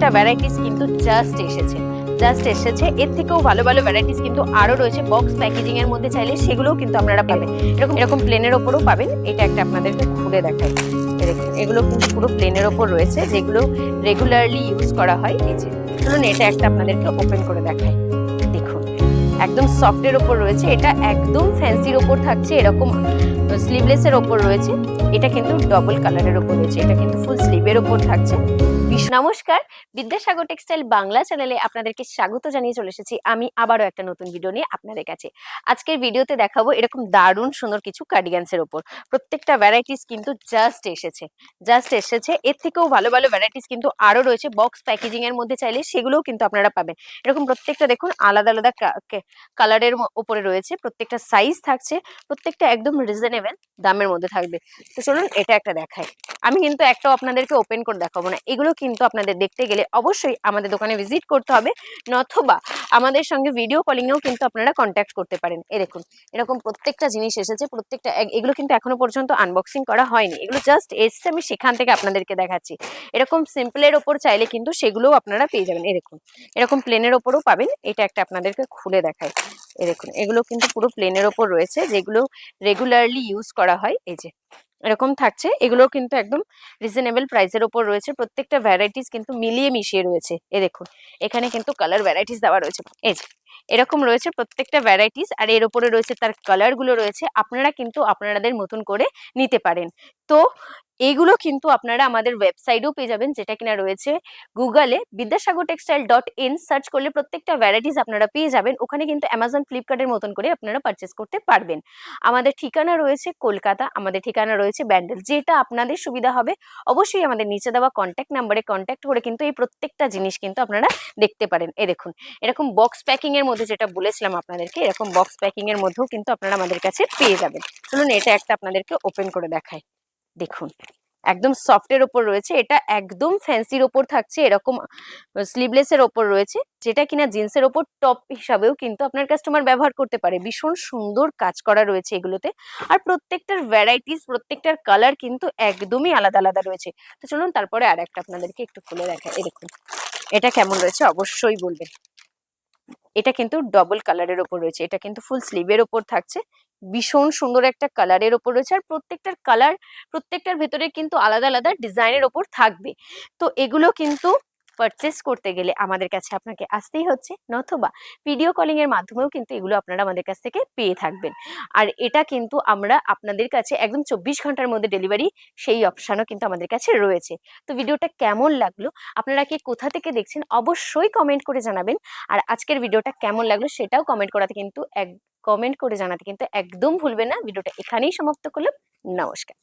প্রত্যেকটা ভ্যারাইটিস কিন্তু জাস্ট এসেছে। জাস্ট এসেছে, এর থেকেও ভালো ভালো ভ্যারাইটিস কিন্তু আরও রয়েছে। বক্স প্যাকেজিং এর মধ্যে চাইলে সেগুলোও কিন্তু আপনারা পাবেন। এরকম এরকম প্লেনের ওপরও পাবেন। এটা একটা আপনাদেরকে খুলে দেখাই। এগুলো কিন্তু পুরো প্লেনের ওপর রয়েছে, যেগুলো রেগুলারলি ইউজ করা হয়। এই যে, ধরুন এটা একটা আপনাদেরকে ওপেন করে দেখাই। দেখুন, একদম সফটের ওপর রয়েছে। এটা একদম ফ্যান্সির ওপর থাকছে, এরকম স্লিভলেসের ওপর রয়েছে। এটা কিন্তু ডবল কালারের ওপর রয়েছে। এটা কিন্তু ফুল স্লিভের ওপর থাকছে। নমস্কার। বিদ্যাসাগর টেক্সটাইল বাংলা চ্যানেলে আপনাদেরকে স্বাগত জানিয়ে চলে এসেছি। আমি আবারও একটা নতুন ভিডিও নিয়ে আপনাদের কাছে। আজকের ভিডিওতে দেখাবো এরকম দারুণ সুন্দর কিছু কার্ডিগান্সের ওপর। প্রত্যেকটা ভ্যারাইটিস কিন্তু জাস্ট এসেছে। জাস্ট এসেছে। এর থেকেও ভালো ভালো ভ্যারাইটিস কিন্তু আরও রয়েছে। বক্স প্যাকেজিং এর মধ্যে চাইলে সেগুলোও কিন্তু আপনারা পাবেন। এরকম প্রত্যেকটা দেখুন, আলাদা আলাদা কালারের ওপরে রয়েছে। প্রত্যেকটা সাইজ থাকছে। প্রত্যেকটা একদম রিজনেবল দামের মধ্যে থাকবে। তো চলুন এটা একটা দেখাই। আমি কিন্তু একটাও আপনাদেরকে ওপেন করে দেখাবো না। এগুলো কিন্তু আপনাদের দেখতে গেলে অবশ্যই আমাদের দোকানে ভিজিট করতে হবে, নথবা আমাদের সঙ্গে ভিডিও কলিংয়েও কিন্তু আপনারা কন্ট্যাক্ট করতে পারেন। এই দেখুন, এরকম প্রত্যেকটা জিনিস এসেছে, প্রত্যেকটা এগুলো কিন্তু এখনও পর্যন্ত আনবক্সিং করা হয়নি। এগুলো জাস্ট এসছে, আমি সেখান থেকে আপনাদেরকে দেখাচ্ছি। এরকম সিম্পলের ওপর চাইলে কিন্তু সেগুলোও আপনারা পেয়ে যাবেন। এই দেখুন, এরকম প্লেনের ওপরও পাবেন, এটা একটা আপনাদেরকে খুলে দেখায়। এই দেখুন, এগুলো কিন্তু পুরো প্লেনের ওপর রয়েছে, যেগুলো রেগুলারলি ইউজ করা হয়, এই যে। এরকম থাকছে। এগুলো কিন্তু একদম রিজনেবল প্রাইসের ওপর রয়েছে। প্রত্যেকটা ভ্যারাইটিস কিন্তু মিলিয়ে মিশিয়ে রয়েছে। এ দেখুন, এখানে কিন্তু কালার ভ্যারাইটিস দেওয়া রয়েছে। এই এরকম রয়েছে প্রত্যেকটা ভ্যারাইটিস আর এর ওপরে রয়েছে তার কালারগুলো রয়েছে। আপনারা কিন্তু আপনারাদের মতন করে নিতে পারেন। তো এইগুলো কিন্তু আপনারা আমাদের ওয়েবসাইটেও পেয়ে যাবেন, যেটা কিনা রয়েছে গুগলে Vidyasagar textile dot in search করলে প্রত্যেকটা ভ্যারাইটিস আপনারা পেয়ে যাবেন। ওখানে কিন্তু অ্যামাজন ফ্লিপকার্টের মতন করে আপনারা পারচেস করতে পারবেন। আমাদের ঠিকানা রয়েছে কলকাতা, আমাদের ঠিকানা রয়েছে ব্যান্ডেল। যেটা আপনাদের সুবিধা হবে, অবশ্যই আমাদের নিচে দেওয়া কন্ট্যাক্ট নাম্বারে কন্ট্যাক্ট করে কিন্তু এই প্রত্যেকটা জিনিস কিন্তু আপনারা দেখতে পারেন। এ দেখুন, এরকম বক্স প্যাকিং এর মধ্যে যেটা বলেছিলাম আপনাদেরকে, এরকম বক্স প্যাকিং এর মধ্যেও কিন্তু আপনারা আমাদের কাছে পেয়ে যাবেন। চলুন, এটা একটা আপনাদেরকে ওপেন করে দেখায় দেখুন। একদম সফটের ওপর রয়েছে। এটা একদম ফ্যান্সির ওপর থাকছে, এরকম স্লিভলেসের ওপর রয়েছে। যেটা কিনা জিন্সের ওপর টপ হিসাবেও কিন্তু আপনার কাস্টমার ব্যবহার করতে পারে। ভীষণ সুন্দর কাজ করা রয়েছে এগুলোতে। আর প্রত্যেকটার ভ্যারাইটিস প্রত্যেকটার কালার কিন্তু একদমই আলাদা আলাদা রয়েছে। তো চলুন তারপরে আর একটা আপনাদেরকে একটু খুলে দেখা দেখুন, এটা কেমন রয়েছে অবশ্যই বলবেন। এটা কিন্তু ডবল কালারের ওপর রয়েছে। এটা কিন্তু ফুল স্লিভের ওপর থাকছে। ভীষণ সুন্দর একটা কালারের ওপর রয়েছে। আর প্রত্যেকটার কালার, প্রত্যেকটার ভেতরে কিন্তু আলাদা আলাদা ডিজাইনের ওপর থাকবে। তো এগুলো কিন্তু পারচেস করতে গেলে আমাদের কাছে আপনাকে আসতেই হচ্ছে নথবা ভিডিও কলিং এর মাধ্যমেও কিন্তু এগুলো আপনারা আমাদের কাছ থেকে পেয়ে থাকবেন। আর এটা কিন্তু আমরা আপনাদের কাছে একদম চব্বিশ ঘণ্টার মধ্যে ডেলিভারি সেই অপশানও কিন্তু আমাদের কাছে রয়েছে। তো ভিডিওটা কেমন লাগল? আপনারা কি কোথা থেকে দেখছেন? অবশ্যই কমেন্ট করে জানাবেন। আর আজকের ভিডিওটা কেমন লাগল সেটাও কমেন্ট করাতে কিন্তু এক কমেন্ট করে জানাতে কিন্তু একদম ভুলবেন না। ভিডিওটা এখানেই সমাপ্ত করলাম। নমস্কার।